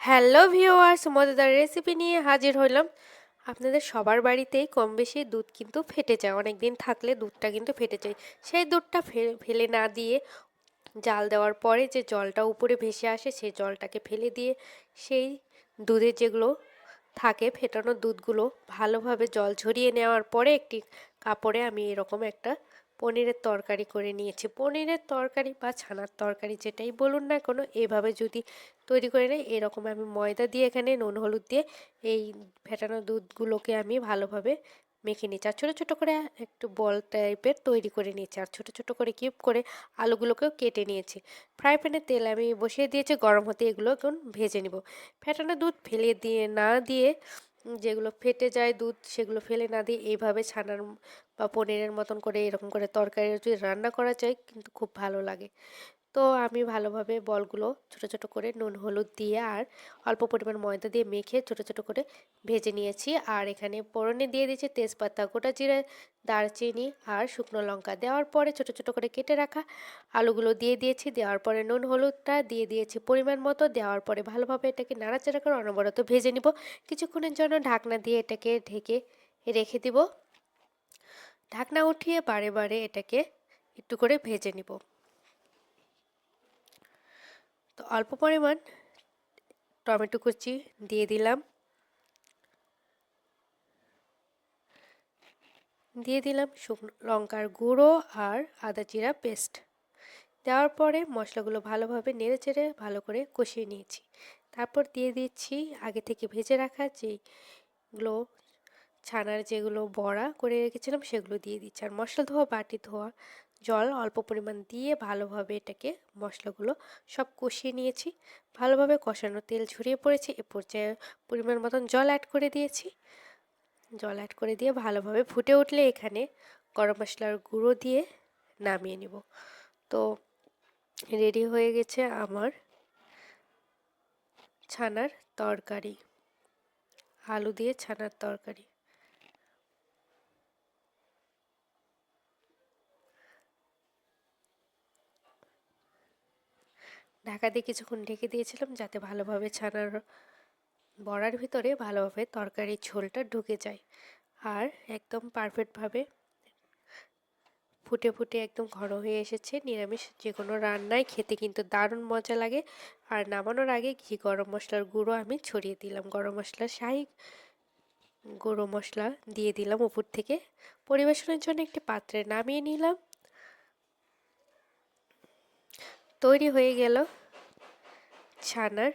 Hello viewers, মজাদার recipe নিয়ে হাজির হইলাম। আপনাদের সবার বাড়িতেই কম বেশি দুধ কিন্তু ফেটে যায়। অনেক দিন থাকলে দুধটা কিন্তু ফেটে যায়। সেই দুধটা ফেলে না দিয়ে জাল দেওয়ার পরে যে জলটা উপরে ভেসে আসে, সেই জলটাকে ফেলে দিয়ে সেই দুধের যেগুলো থাকে ফেটানো দুধগুলো ভালোভাবে জল ঝরিয়ে নেওয়ার পরে একটি কাপড়ে আমি এরকম একটা পনিরের তরকারি করে নিয়েছি। পনিরের তরকারি বা ছানার তরকারি যেটাই বলুন না কোনো, এভাবে যদি তৈরি করে নেই, এরকম আমি ময়দা দিয়ে এখানে নুন, হলুদ দিয়ে এই ফেটানো দুধগুলোকে আমি ভালোভাবে মেখে নিয়েছি। আর ছোটো ছোটো করে একটু বল টাইপের তৈরি করে নিয়েছি। আর ছোটো ছোটো করে কিউব করে আলুগুলোকেও কেটে নিয়েছি। ফ্রাই প্যানে তেল আমি বসিয়ে দিয়েছি, গরম হতে এগুলো এখন ভেজে নিব। ফেটানো দুধ ফেলে দিয়ে, না দিয়ে যেগুলো ফেটে যায় দুধ, সেগুলো ফেলে না দিয়ে এইভাবে ছানার বা পনিরের মতন করে এরকম করে তরকারি যদি রান্না করা যায়, কিন্তু খুব ভালো লাগে। তো আমি ভালোভাবে বলগুলো ছোট ছোট করে নুন, হলুদ দিয়ে আর অল্প পরিমাণ ময়দা দিয়ে মেখে ছোট ছোট করে ভেজে নিয়েছি। আর এখানে পোড়নে দিয়ে দিয়েছি তেজপাতা, গোটা জিরে, দারচিনি আর শুকনো লঙ্কা। দেওয়ার পরে ছোট ছোট করে কেটে রাখা আলুগুলো দিয়ে দিয়েছি। দেওয়ার পরে নুন, হলুদটা দিয়ে দিয়েছি পরিমাণ মতো। দেওয়ার পরে ভালোভাবে এটাকে নাড়াচাড়া করে অনবরত ভেজে নিব। কিছুক্ষণের জন্য ঢাকনা দিয়ে এটাকে ঢেকে রেখে দিব। ঢাকনা উঠিয়ে বারে বারে এটাকে একটু করে ভেজে নিব। তো অল্প পরিমাণ টমেটো কুচি দিয়ে দিলাম। দিয়ে দিলাম শুকনো লঙ্কার গুঁড়ো আর আদা জিরা পেস্ট। দেওয়ার পরে মশলাগুলো ভালোভাবে নেড়ে চেড়ে ভালো করে কষিয়ে নিয়েছি। তারপর দিয়ে দিচ্ছি আগে থেকে ভেজে রাখা যেগুলো, ছানার যেগুলো বড়া করে রেখেছিলাম সেগুলো দিয়ে দিচ্ছি। আর মশলা ধোয়া, বাটি ধোয়া জল অল্প পরিমাণ দিয়ে ভালোভাবে এটাকে মশলাগুলো সব কষিয়ে নিয়েছি। ভালোভাবে কষানো তেল ঝরিয়ে পড়েছে। এ পর্যায়ে পরিমাণ মতন জল অ্যাড করে দিয়েছি। জল অ্যাড করে দিয়ে ভালোভাবে ফুটে উঠলে এখানে গরম মশলার গুঁড়ো দিয়ে নামিয়ে নিব। তো রেডি হয়ে গেছে আমার ছানার তরকারি। আলু দিয়ে ছানার তরকারি। ঢাকা দিয়ে কিছুক্ষণ ঢেকে দিয়েছিলাম যাতে ভালোভাবে ছানার বড়ার ভিতরে ভালোভাবে তরকারির ঝোলটা ঢুকে যায়। আর একদম পারফেক্টভাবে ফুটে ফুটে একদম ঘন হয়ে এসেছে। নিরামিষ যে কোনো রান্নায় খেতে কিন্তু দারুণ মজা লাগে। আর নামানোর আগে ঘি, গরম মশলার গুঁড়ো আমি ছড়িয়ে দিলাম। গরম মশলা, শাহি গুঁড়ো মশলা দিয়ে দিলাম উপর থেকে। পরিবেশনের জন্য একটি পাত্রে নামিয়ে নিলাম। তৈরি হয়ে গেল ছানার